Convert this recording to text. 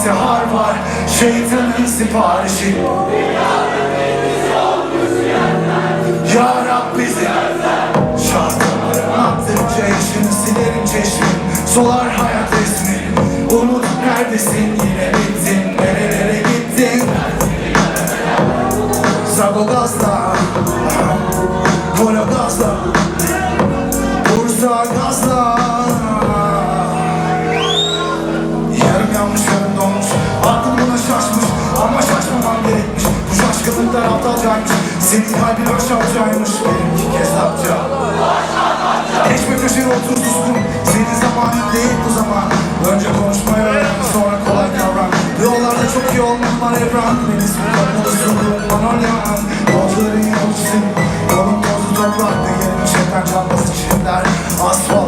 intihar var. Şeytanın siparişi. Ya Rab bizi Şarkılarım attıkça yaşını silerim çeşmin Solar hayat resmi. Unut neredesin? Yine bittin. Nerelere gittin? Zago gazla Kola gazla Bursa gazla kadar aptalcaymış Senin kalbin aşağıcaymış Benimki kesapça Tek bir köşeye otur suskun Senin zamanın değil bu zaman. Önce konuşmayı öğren sonra kolay kavram Yollarda çok iyi olmak var evren Beni sokakları sunduğum manolyan Bozların yolcusun Kolum tozu toprak. Değerim şeker çarpması çiftler Asfalt